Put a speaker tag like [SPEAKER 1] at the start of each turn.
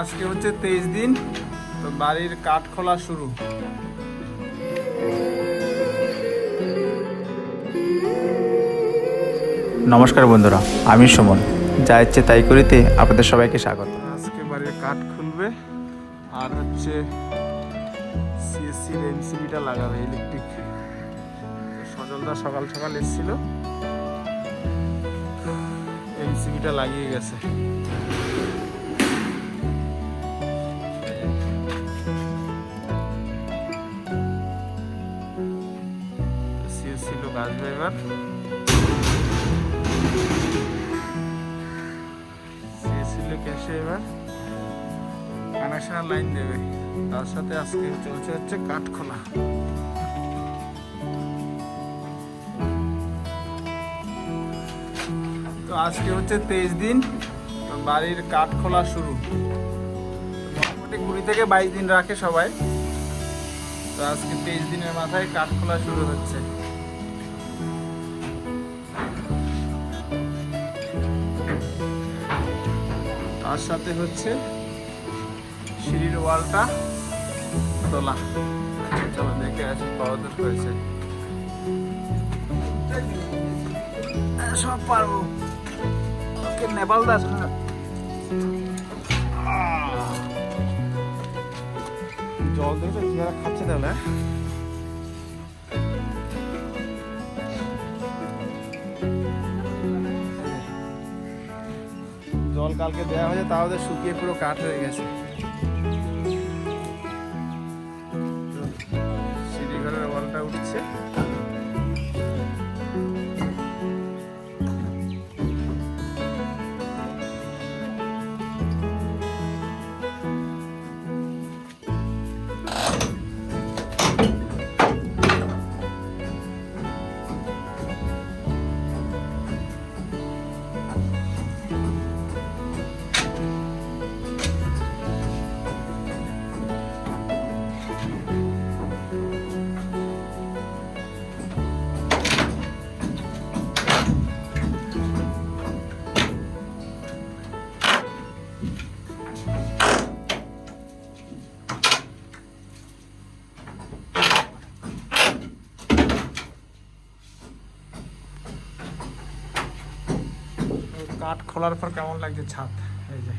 [SPEAKER 1] হচ্ছে তেইশ দিন তো বাড়ির কাঠ খোলা শুরু।
[SPEAKER 2] নমস্কার বন্ধুরা আমি সুমন। যা ইচ্ছে তাই করিতে আপনাদের সবাইকে স্বাগত।
[SPEAKER 1] আজকে বাড়ির কাঠ খুলবে আর হচ্ছে সিএসসি এমসিবিটা লাগাবে ইলেকট্রিক সজলদা সকাল সকাল এসেছিল এমসিবিটা লাগিয়ে গেছে। আসবে এবার লোক এসে এবার কানেকশনের লাইন দেবে। তার সাথে আজকে চলছে হচ্ছে কাঠখোলা। তো আজকে হচ্ছে তেইশ দিন বাড়ির কাঠ খোলা শুরু। মোটামুটি কুড়ি থেকে বাইশ দিন রাখে সবাই। তো আজকে তেইশ দিনের মাথায় কাঠ খোলা শুরু হচ্ছে। তার সাথে হচ্ছে সিঁড়ির ওয়ালটা তোলা। চলো দেখে আসি কতদূর হয়েছে। সব পারব। ওকে, নেপাল দাস না জল দেখছ কীভাবে খাচ্ছে তাহলে জল কালকে দেওয়া হয়েছে তাও শুকিয়ে পুরো কাঠ হয়ে গেছে। কাঠ খোলার পর কেমন লাগছে ছাদ? এই যে।